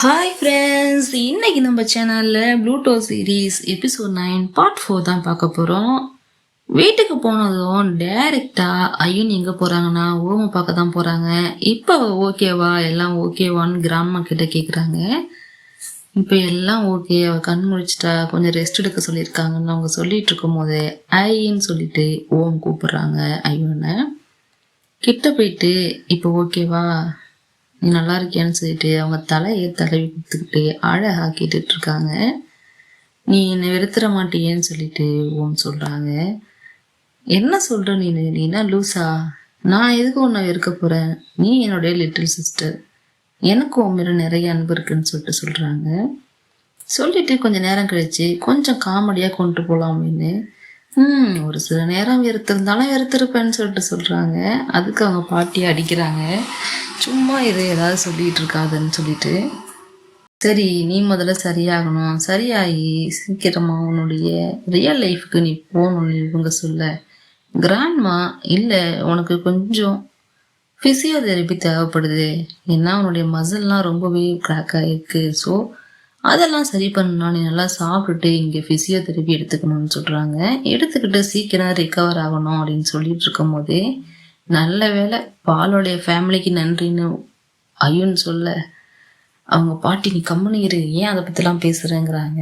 Hi friends இன்னைக்கு நம்ம சேனலில் Pluto series episode nine part four தான் பார்க்க போகிறோம் வீட்டுக்கு போனதும் டைரெக்டாக ஐயன் எங்கே போகிறாங்கன்னா ஓம பார்க்க தான் போகிறாங்க இப்போ ஓகேவா எல்லாம் ஓகேவான்னு கிராமம் கிட்ட கேட்குறாங்க இப்போ எல்லாம் ஓகே அவள் கண் முழிச்சிட்டா கொஞ்சம் ரெஸ்ட் எடுக்க சொல்லியிருக்காங்கன்னு அவங்க சொல்லிட்டு இருக்கும் போது ஐன்னு சொல்லிட்டு ஓம் கூப்பிடுறாங்க ஐயனை கிட்ட போயிட்டு இப்போ ஓகேவா நல்லா இருக்கியான்னு சொல்லிட்டு அவங்க தலையை தடவி கொடுத்துக்கிட்டு அழகா கேட்டுட்டு இருக்காங்க நீ என்னை வெறுத்துற மாட்டியேன்னு சொல்லிட்டு ஓம் சொல்கிறாங்க என்ன சொல்கிற நீ? நீனா லூசா? நான் எதுக்கு உன்னை வெறுக்க போகிறேன் நீ என்னுடைய லிட்டில் சிஸ்டர் எனக்கு உன் மேலே நிறைய அன்பு இருக்குன்னு சொல்லிட்டு சொல்கிறாங்க சொல்லிட்டு கொஞ்சம் நேரம் கழிச்சு கொஞ்சம் காமெடியாக கொண்டு போகலாம் அப்படின்னு ம் ஒரு சில நேரம் வெறுத்திருந்தாலும் வெறுத்திருப்பேன்னு சொல்லிட்டு சொல்றாங்க. அதுக்கு அவங்க பாட்டி அடிக்கிறாங்க. சும்மா இதை ஏதாவது சொல்லிட்டு இருக்காதுன்னு சொல்லிட்டு. சரி நீ முதல்ல சரியாகணும். சரியாகி சீக்கிரமா உன்னுடைய ரியல் லைஃப்க்கு நீ போகணும்னு இவங்க சொல்ல. கிராண்ட்மா இல்லை உனக்கு கொஞ்சம் ஃபிசியோதெரபி தேவைப்படுது. ஏன்னா உன்னுடைய மசில்லாம் ரொம்பவே கிராக் ஆகிருக்கு ஸோ அதெல்லாம் சரி பண்ணணும்னா நீ நல்லா சாப்பிட்டுட்டு இங்கே ஃபிசியோதெரப்பி எடுத்துக்கணும்னு சொல்கிறாங்க எடுத்துக்கிட்டு சீக்கிரம் ரிக்கவர் ஆகணும் அப்படின்னு சொல்லிட்டு இருக்கும் போதே நல்ல வேளை பாலோடைய ஃபேமிலிக்கு நன்றின்னு ஐயோன்னு சொல்ல அவங்க பாட்டி நீ கம்முனு இரு ஏன் அதை பற்றிலாம் பேசுகிறேங்கிறாங்க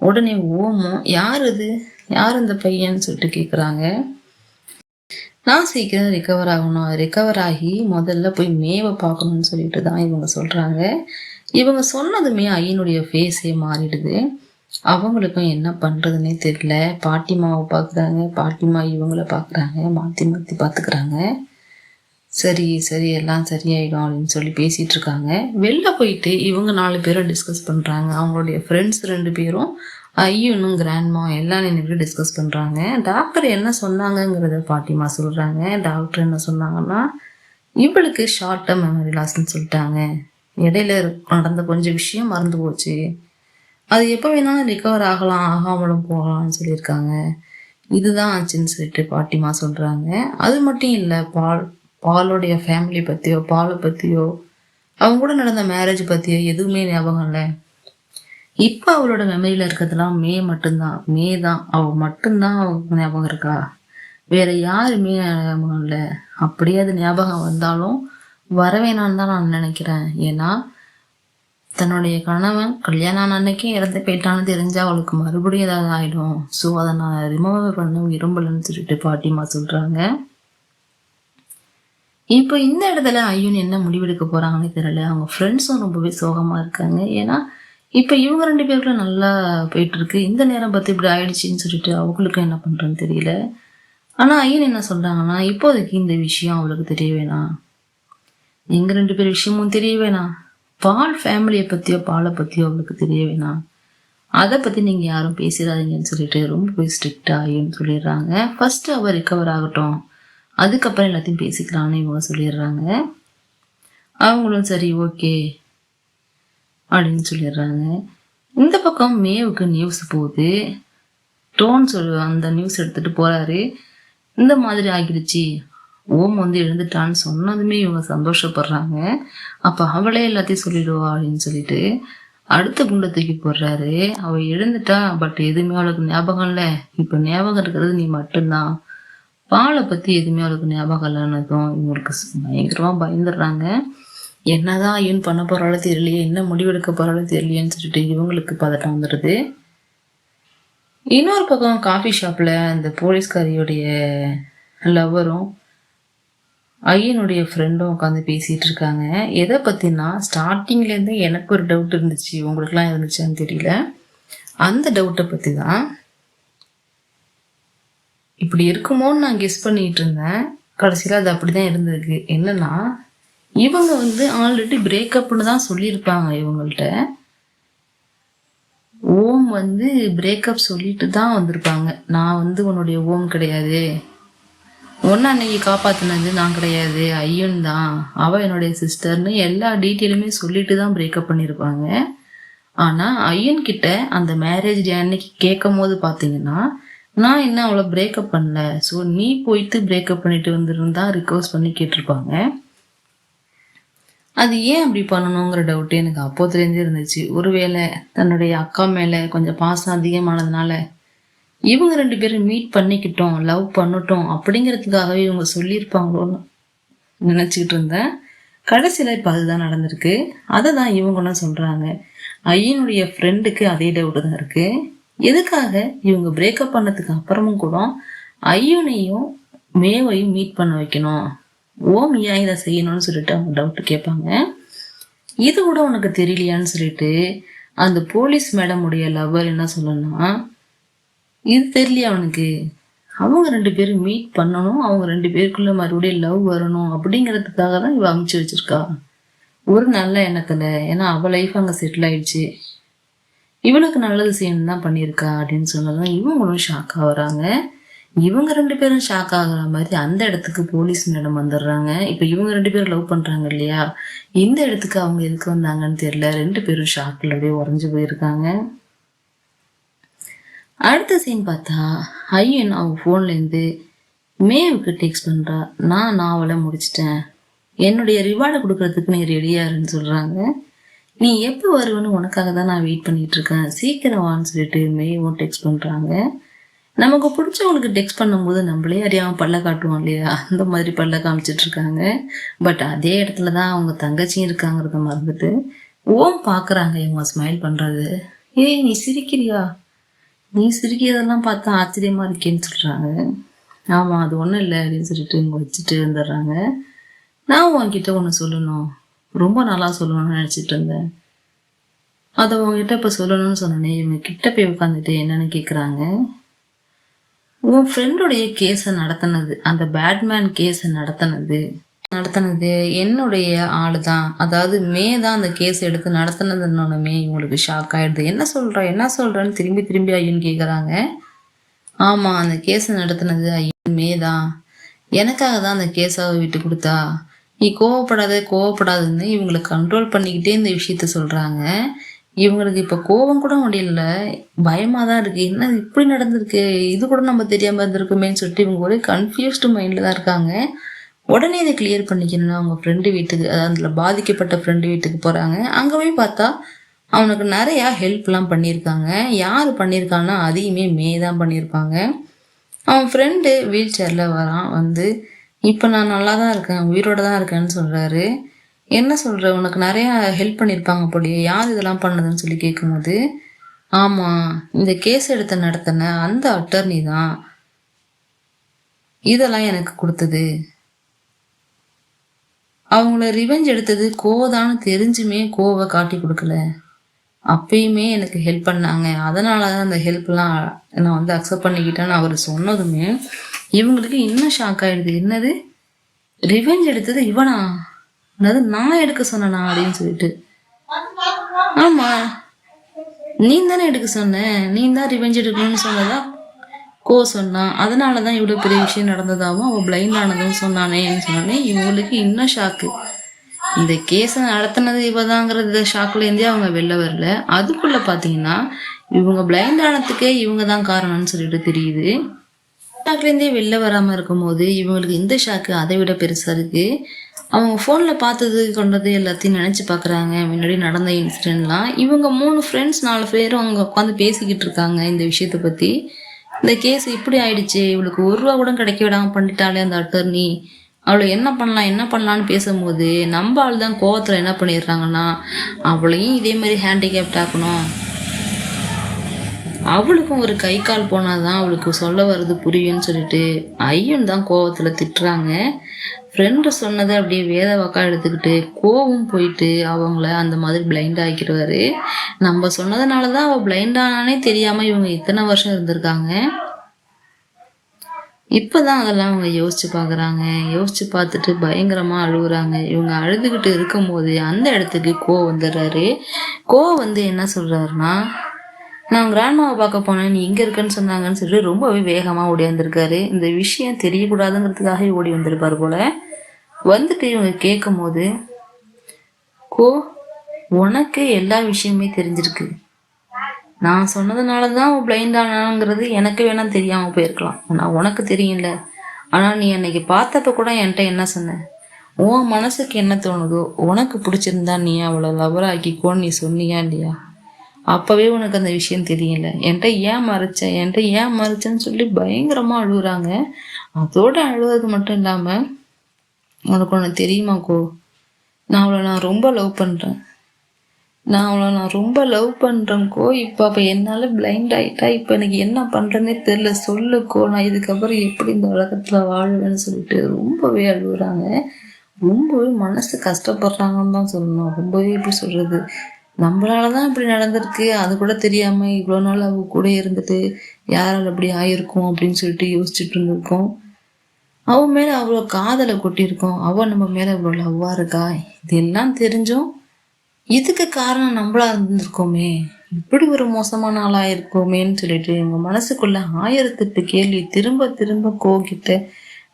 உடனே ஓமம் யார் இது? யார் இந்த பையன்னு சொல்லிட்டு கேட்குறாங்க நான் சீக்கிரம் ரிக்கவர் ஆகணும். ரிக்கவர் ஆகி முதல்ல போய் மேவை பார்க்கணும்னு சொல்லிட்டு தான் இவங்க சொல்கிறாங்க இவங்க சொன்னதுமே ஐயனுடைய ஃபேஸே மாறிடுது. அவங்களுக்கும் என்ன பண்ணுறதுனே தெரியல. பாட்டிமாவை பார்க்குறாங்க பாட்டிமா இவங்கள பார்க்குறாங்க மாற்றி மாற்றி பார்த்துக்கிறாங்க. சரி சரி எல்லாம் சரியாயிடும் அப்படின்னு சொல்லி பேசிகிட்டு இருக்காங்க. வெளில போயிட்டு இவங்க நாலு பேரும் டிஸ்கஸ் பண்ணுறாங்க அவங்களுடைய ஃப்ரெண்ட்ஸ் ரெண்டு பேரும் ஐயனும் கிராண்ட்மா எல்லாம் நின்றுட்டு டிஸ்கஸ் பண்ணுறாங்க டாக்டர் என்ன சொன்னாங்கங்கிறத பாட்டிமா சொல்கிறாங்க டாக்டர் என்ன சொன்னாங்கன்னா இவளுக்கு ஷார்ட் டேர்ம் மெமரி லாஸ்ன்னு சொல்லிட்டாங்க. இடையில நடந்த கொஞ்சம் விஷயம் மறந்து போச்சு. அது எப்போ வேணாலும் ரிகவர் ஆகலாம் ஆகாமலும் போகலாம்னு சொல்லியிருக்காங்க. இதுதான் ஆச்சுன்னு சொல்லிட்டு பாட்டிமா சொல்கிறாங்க அது மட்டும் இல்லை பால் பாலோடைய ஃபேமிலி பற்றியோ பாலை பற்றியோ அவங்க கூட நடந்த மேரேஜ் பற்றியோ எதுவுமே ஞாபகம் இல்லை. இப்போ அவளோட மெமரியில் இருக்கிறதுலாம் மே மட்டும்தான். மே தான். அவள் மட்டும்தான் அவங்க ஞாபகம் இருக்கா? வேற யாருமே ஞாபகம் இல்லை. அப்படியே அது ஞாபகம் வந்தாலும் வரவேணான்னு தான் நான் நினைக்கிறேன். ஏன்னா தன்னுடைய கணவன் கல்யாணம் அன்னைக்கே இறந்து போயிட்டான்னு தெரிஞ்சால் அவளுக்கு மறுபடியும் ஏதாவது ஆகிடும் ஸோ அதை நான் ரிமூவ் பண்ண விரும்பலன்னு சொல்லிட்டு பாட்டிமா சொல்கிறாங்க இப்போ இந்த இடத்துல ஐயன் என்ன முடிவெடுக்க போகிறாங்கன்னு தெரியல. அவங்க ஃப்ரெண்ட்ஸும் ரொம்பவே சோகமாக இருக்காங்க. ஏன்னா இப்போ இவங்க ரெண்டு பேருக்குள்ள நல்லா போயிட்டுருக்கு. இந்த நேரம் பார்த்து இப்படி ஆயிடுச்சின்னு சொல்லிட்டு அவங்களுக்கும் என்ன பண்ணுறேன்னு தெரியல. ஆனால் ஐயன் என்ன சொல்கிறாங்கன்னா இப்போதைக்கு இந்த விஷயம் அவளுக்கு தெரிய வேணாம். எங்க ரெண்டு பேர் விஷயமும் தெரிய வேணாம். பால் ஃபேமிலியை பற்றியோ பாலை பற்றியோ அவளுக்கு தெரிய வேணாம். அதை பற்றி நீங்கள் யாரும் பேசிடாதீங்கன்னு சொல்லிட்டு ரொம்ப போய் ஸ்ட்ரிக்ட் ஆகின்னு சொல்லிடுறாங்க. ஃபர்ஸ்ட் அவர் ரிக்கவர் ஆகட்டும். அதுக்கப்புறம் எல்லாத்தையும் பேசிக்கலாம்னு இவங்க சொல்லிடுறாங்க. அவங்களும் சரி ஓகே அப்படின்னு சொல்லிடுறாங்க. இந்த பக்கம் மேவுக்கு நியூஸ் போகுது. டோன் சொல் அந்த நியூஸ் எடுத்துட்டு போறாரு. இந்த மாதிரி ஆகிடுச்சு. ஓம் வந்து எழுந்துட்டான்னு சொன்னதுமே இவங்க சந்தோஷப்படுறாங்க. அப்போ அவளே எல்லாத்தையும் சொல்லிடுவா அப்படின்னு சொல்லிட்டு அடுத்த குண்டை தூக்கி போடுறாரு. அவள் எழுந்துட்டா பட் எதுவுமே அவளுக்கு ஞாபகம் இல்லை. இப்போ ஞாபகம் இருக்கிறது நீ மட்டும்தான். பாலை பற்றி எதுவுமே அவளுக்கு ஞாபகம் இல்லைன்னதும் இவங்களுக்கு பயங்கரமாக பயந்துடுறாங்க. என்னதான் ஐயன் பண்ண போகிறாலும் தெரியலையே என்ன முடிவெடுக்க போகிறாலும் தெரியலையேன்னு சொல்லிட்டு இவங்களுக்கு பதட்டம் வந்துடுது. இன்னொரு பக்கம் காஃபி ஷாப்பில் அந்த போலீஸ்காரியுடைய லவரும் ஐயனுடைய ஃப்ரெண்டும் உட்காந்து பேசிகிட்டு இருக்காங்க எதை பற்றினா ஸ்டார்டிங்லேருந்தே எனக்கு ஒரு டவுட் இருந்துச்சு. உங்களுக்குலாம் இருந்துச்சான்னு தெரியல. அந்த டவுட்டை பற்றி தான் இப்படி இருக்குமோன்னு நான் கெஸ் பண்ணிகிட்டு இருந்தேன். கடைசியில் அது அப்படிதான் இருந்திருக்கு. என்னன்னா இவங்க வந்து ஆல்ரெடி பிரேக்கப்னு தான் சொல்லியிருப்பாங்க இவங்கள்ட்ட. ஓம் வந்து பிரேக்கப் சொல்லிட்டு தான் வந்திருப்பாங்க. நான் வந்து உன்னுடைய ஓம் கிடையாது. ஒன்று அன்னைக்கு காப்பாற்றினது நான் கிடையாது. ஐயன் தான். அவள் என்னுடைய சிஸ்டர்னு எல்லா டீட்டெயிலுமே சொல்லிட்டு தான் பிரேக்கப் பண்ணியிருப்பாங்க ஆனால் ஐயன் கிட்ட அந்த மேரேஜ் டே அன்னைக்கு கேட்கும் போது பார்த்தீங்கன்னா நான் என்ன அவளை பிரேக்கப் பண்ணல. ஸோ நீ போயிட்டு பிரேக்கப் பண்ணிட்டு வந்துருந்தா ரிக்வஸ்ட் பண்ணி கேட்டிருப்பாங்க. அது ஏன் அப்படி பண்ணணுங்கிற டவுட் எனக்கு அப்போதுலேருந்தே இருந்துச்சு. ஒருவேளை தன்னுடைய அக்கா மேலே கொஞ்சம் பாசம் அதிகமானதுனால இவங்க ரெண்டு பேரும் மீட் பண்ணிக்கிட்டோம் லவ் பண்ணட்டும் அப்படிங்கிறதுக்காகவே இவங்க சொல்லியிருப்பாங்களோன்னு நினச்சிக்கிட்டு இருந்தேன். கடைசியில் இப்போ அதுதான் நடந்திருக்கு. அதை தான் இவங்களும் சொல்கிறாங்க ஐயனுடைய ஃப்ரெண்டுக்கு அதே டவுட் தான் இருக்குது எதுக்காக இவங்க பிரேக்கப் பண்ணதுக்கு அப்புறமும் கூட ஐயனையும் மேவையும் மீட் பண்ண வைக்கணும். ஓம் ஏன் இதை செய்யணும்னு சொல்லிட்டு அவங்க டவுட் கேட்பாங்க. இது கூட உனக்கு தெரியலையான்னு சொல்லிட்டு அந்த போலீஸ் மேடமுடைய லவ்வர் என்ன சொல்லணும்னா இது தெரியலையா அவனுக்கு? அவங்க ரெண்டு பேரும் மீட் பண்ணணும். அவங்க ரெண்டு பேருக்குள்ள மறுபடியும் லவ் வரணும் அப்படிங்கிறதுக்காக தான் இவ அமுச்சு வச்சிருக்கா. ஒரு நல்ல எண்ணத்துல. ஏன்னா அவள் லைஃப் அங்கே செட்டில் ஆயிடுச்சு. இவளுக்கு நல்லது செய்யணும் தான் பண்ணியிருக்கா அப்படின்னு சொன்னதும் இவங்களும் ஷாக் ஆகுறாங்க இவங்க ரெண்டு பேரும் ஷாக் ஆகுற மாதிரி அந்த இடத்துக்கு போலீஸ் மேடம் வந்துடுறாங்க. இப்போ இவங்க ரெண்டு பேரும் லவ் பண்ணுறாங்க இல்லையா? இந்த இடத்துக்கு அவங்க எதுக்கு வந்தாங்கன்னு தெரியல. ரெண்டு பேரும் ஷாக்கில் அப்படியே உறைஞ்சு போயிருக்காங்க. அடுத்த சீன் பார்த்தா ஐயன் அவன் ஃபோன்லேருந்து மேவுக்கு டெக்ஸ்ட் பண்ணுறா நான் நாவலை முடிச்சிட்டேன். என்னுடைய ரிவார்டை கொடுக்கறதுக்கு நீ ரெடியாருன்னு சொல்கிறாங்க நீ எப்போ வருவேன்னு உனக்காக தான் நான் வெயிட் பண்ணிகிட்ருக்கேன் இருக்கேன். சீக்கிரம் வான்னு சொல்லிட்டு மேவும் டெக்ஸ்ட் பண்ணுறாங்க நமக்கு பிடிச்சவங்களுக்கு டெக்ஸ்ட் பண்ணும்போது நம்மளே அறியாமல் பல்ல காட்டுவோம் இல்லையா? அந்த மாதிரி பல்ல காமிச்சிட்டு இருக்காங்க. பட் அதே இடத்துல தான் அவங்க தங்கச்சியும் இருக்காங்கிறத மறந்துட்டு ஓம் பார்க்குறாங்க இவங்க ஸ்மைல் பண்ணுறது ஏய் நீ சிரிக்கிறியா? நீ சிரிக்கிறதெல்லாம் பார்த்தா ஆச்சரியமா இருக்கேன்னு சொல்றாங்க. ஆமா அது ஒன்றும் இல்லை அப்படின்னு சொல்லிட்டு இவங்க வச்சுட்டு வந்துடுறாங்க நான் உன்கிட்ட ஒன்று சொல்லணும். ரொம்ப நல்லா சொல்லணும்னு நினச்சிட்டு இருந்தேன். அதை உங்ககிட்ட இப்போ சொல்லணும்னு சொன்னேனே இவங்க கிட்ட போய் உட்காந்துட்டு என்னன்னு கேட்குறாங்க உன் ஃப்ரெண்டுடைய கேஸை நடத்தினது அந்த பேட்மேன் கேஸை நடத்தினது நடத்தினது என்னுடைய ஆளு தான் அதாவது மே தான் அந்த கேஸ் எடுத்து நடத்தினதுன்னொன்னுமே இவங்களுக்கு ஷாக் ஆயிடுது. என்ன சொல்கிற என்ன சொல்கிறேன்னு திரும்பி திரும்பி ஐயன் கேட்குறாங்க ஆமாம் அந்த கேஸை நடத்தினது ஐயன் மே தான். எனக்காக தான் அந்த கேஸாக விட்டு கொடுத்தா. நீ கோவப்படாத கோவப்படாதுன்னு இவங்களை கண்ட்ரோல் பண்ணிக்கிட்டே இந்த விஷயத்த சொல்கிறாங்க இவங்களுக்கு இப்போ கோபம் கூட முடியல. பயமாக தான் இருக்குது என்ன இப்படி நடந்திருக்கு? இது கூட நம்ம தெரியாமல் இருந்திருக்குமேன்னு சொல்லிட்டு இவங்க ஒரே கன்ஃபியூஸ்டு மைண்டில் தான் இருக்காங்க. உடனே இதை கிளியர் பண்ணிக்கணும்னா அவங்க ஃப்ரெண்டு வீட்டுக்கு அதாவது அதில் பாதிக்கப்பட்ட ஃப்ரெண்டு வீட்டுக்கு போகிறாங்க அங்கே போய் பார்த்தா அவனுக்கு நிறையா ஹெல்ப்லாம் பண்ணியிருக்காங்க. யார் பண்ணியிருக்கான்னா அதையுமே மே தான் பண்ணியிருப்பாங்க. அவன் ஃப்ரெண்டு வீல் சேரில் வரான் வந்து இப்போ நான் நல்லா தான் இருக்கேன் உயிரோட தான் இருக்கேன்னு சொல்கிறாரு என்ன சொல்கிற உனக்கு நிறையா ஹெல்ப் பண்ணியிருப்பாங்க போலியே யார் இதெல்லாம் பண்ணதுன்னு சொல்லி கேட்கும்போது ஆமாம் இந்த கேஸ் எடுத்த நடத்தின அந்த அட்டர்னி தான் இதெல்லாம் எனக்கு கொடுத்தது. அவங்கள ரிவெஞ்ச் எடுத்தது கோவதான்னு தெரிஞ்சுமே கோவை காட்டி கொடுக்கல. அப்பயுமே எனக்கு ஹெல்ப் பண்ணாங்க. அதனால தான் அந்த ஹெல்ப்லாம் நான் வந்து அக்செப்ட் பண்ணிக்கிட்டேன்னு அவர் சொன்னதுமே இவங்களுக்கு இன்னும் ஷாக் ஆயிடுது? என்னது? ரிவெஞ்ச் எடுத்தது இவனா? அதாவது நான் எடுக்க சொன்னனா அப்படின்னு சொல்லிட்டு. ஆமா. நீ தானே எடுக்க சொன்ன. நீ தான் ரிவெஞ்ச் எடுக்கணும்னு சொன்னதா? கோ சொன்னான் அதனால தான் இவ்வளோ பெரிய விஷயம் நடந்ததாகவும் அவள் பிளைண்ட் ஆனதும் சொன்னானேன்னு சொன்னானே இவங்களுக்கு இன்னும் ஷாக்கு இந்த கேஸை நடத்தினது இவதாங்கிறது ஷாக்லேருந்தே அவங்க வெளில வரல. அதுக்குள்ள பார்த்தீங்கன்னா இவங்க பிளைண்ட் ஆனதுக்கே இவங்க தான் காரணம்னு சொல்லிட்டு தெரியுது. ஷாக்லேருந்தே வெளில வராமல் இருக்கும்போது இவங்களுக்கு இந்த ஷாக்கு அதை விட பெருசாக இருக்குது அவங்க ஃபோனில் பார்த்தது கொண்டது எல்லாத்தையும் நினச்சி பார்க்குறாங்க முன்னாடி நடந்த இன்சிடெண்ட்லாம் இவங்க மூணு ஃப்ரெண்ட்ஸ் நாலு பேரும் அவங்க உட்காந்து பேசிக்கிட்டு இருக்காங்க இந்த விஷயத்தை பற்றி இந்த கேஸ் இப்படி ஆயிடுச்சு இவளுக்கு ஒரு ரூபா கூட கிடைக்க விடாமல் பண்ணிட்டாலே அந்த அட்டர்னி அவளை என்ன பண்ணலாம் என்ன பண்ணலான்னு பேசும்போது நம்ம ஆள் தான் கோவத்தில் என்ன பண்ணிடுறாங்கன்னா அவளையும் இதே மாதிரி ஹேண்டிகேப்ட் ஆக்கணும். அவளுக்கும் ஒரு கை கால் போனால் தான் அவளுக்கு சொல்ல வர்றது புரியும்னு சொல்லிட்டு ஐயன் தான் கோவத்தில் திட்டுறாங்க. ஃப்ரெண்டு சொன்னதை அப்படியே வேத வாக்கா எடுத்துக்கிட்டு கோவம் போயிட்டு அவங்கள அந்த மாதிரி பிளைண்ட் ஆக்கிடுவாரு. நம்ம சொன்னதுனால தான் அவள் பிளைண்ட் ஆனானே தெரியாமல் இவங்க இத்தனை வருஷம் இருந்திருக்காங்க. இப்போதான் அதெல்லாம் அவங்க யோசிச்சு பார்க்குறாங்க யோசிச்சு பார்த்துட்டு பயங்கரமாக அழுகுறாங்க. இவங்க அழுதுகிட்டு இருக்கும்போது அந்த இடத்துக்கு கோ வந்துடுறாரு. கோ வந்து என்ன சொல்கிறாருன்னா நான் கிராண்ட்மாவை பார்க்க போனேன் நீ இங்கே இருக்கேன்னு சொன்னாங்கன்னு சொல்லிட்டு ரொம்பவே வேகமாக ஓடி வந்திருக்காரு. இந்த விஷயம் தெரியக்கூடாதுங்கிறதுக்காக ஓடி வந்திருப்பார் போல. வந்துட்டு இவங்க கேட்கும் போது கோ உனக்கு எல்லா விஷயமே தெரிஞ்சிருக்கு. நான் சொன்னதுனால தான் அவன் பிளைண்ட் ஆனாங்கிறது எனக்கு வேணா தெரியாமல் போயிருக்கலாம். ஆனால் உனக்கு தெரியும்ல. ஆனால் நீ அன்னைக்கு பார்த்தப்ப கூட என்கிட்ட என்ன சொன்ன? உன் மனசுக்கு என்ன தோணுதோ உனக்கு பிடிச்சிருந்தா நீ அவளை லவர் ஆக்கிக்கோன்னு நீ சொன்னியா இல்லையா? அப்பவே உனக்கு அந்த விஷயம் தெரியல. என்கிட்ட ஏன் மறைச்ச? என்கிட்ட ஏன் மறைச்சேன்னு சொல்லி பயங்கரமா அழுகுறாங்க அதோட அழுவது மட்டும் இல்லாமல் உனக்கு ஒன்று தெரியுமாக்கோ நான் அவளை நான் ரொம்ப லவ் பண்றேன். நான் அவளை நான் ரொம்ப லவ் பண்றேன்க்கோ இப்போ அப்போ என்னால் பிளைண்ட் ஆயிட்டா இப்போ எனக்கு என்ன பண்றேன்னே தெரியல. சொல்லுக்கோ நான் இதுக்கப்புறம் எப்படி இந்த உலகத்துல வாழ்வேன்னு சொல்லிட்டு ரொம்பவே அழுகுறாங்க ரொம்பவே மனசு கஷ்டப்படுறாங்கன்னு தான் சொல்லணும். ரொம்பவே எப்படி சொல்றது. நம்மளால தான் இப்படி நடந்திருக்கு. அது கூட தெரியாமல் இவ்வளோ நாள் அவ கூட இருந்துட்டு யாரால் அப்படி ஆயிருக்கும் அப்படின்னு சொல்லிட்டு யோசிச்சுட்டு இருந்திருக்கோம். அவன் மேலே அவ்வளோ காதலை கொட்டியிருக்கோம். அவள் நம்ம மேலே இவ்வளோ லவ்வாக இருக்கா? இதெல்லாம் தெரிஞ்சும் இதுக்கு காரணம் நம்மளா இருந்திருக்கோமே. இப்படி ஒரு மோசமான ஆளாக இருக்கோமேன்னு சொல்லிட்டு எங்கள் மனசுக்குள்ள ஆயிரத்தெட்டு கேள்வி திரும்ப திரும்ப கோகிட்ட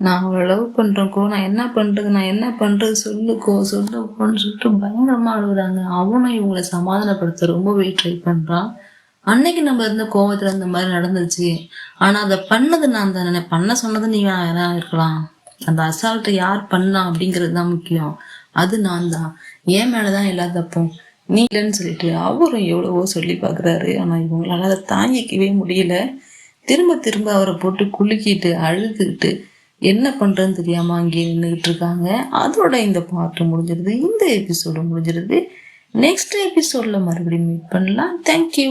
நான் அவளை லவ் நான் என்ன பண்றது நான் என்ன பண்றது சொல்லுக்கோ சொல்லுக்கோன்னு சொல்லிட்டு பயங்கரமாக அழுகுறாங்க. அவனும் இவங்களை சமாதானப்படுத்த ரொம்பவே ட்ரை பண்ணுறான் அன்னைக்கு நம்ம இருந்த கோவத்தில் இந்த மாதிரி நடந்துச்சு. ஆனால் அதை பண்ணது நான் தானே. பண்ண சொன்னது நீ வேணா இருக்கலாம். அந்த அசால்ட்டை யார் பண்ணா அப்படிங்கிறது தான் முக்கியம். அது நான் தான். என் மேலதான் எல்லா தப்பும். நீ இல்லைன்னு சொல்லிட்டு அவரும் எவ்வளவோ சொல்லி பார்க்குறாரு. ஆனால் இவங்களால அதை தாங்கிக்கவே முடியல. திரும்ப திரும்ப அவரை போட்டு குலுக்கிட்டு அழுதுகிட்டு என்ன பண்ணுறதுன்னு தெரியாமல் அங்கேயே நின்றுக்கிட்டு இருக்காங்க அதோட இந்த பாட்டு முடிஞ்சிருது இந்த எபிசோடு முடிஞ்சிருது. நெக்ஸ்ட் எபிசோடில் மறுபடியும் மீட் பண்ணலாம். தேங்க்யூ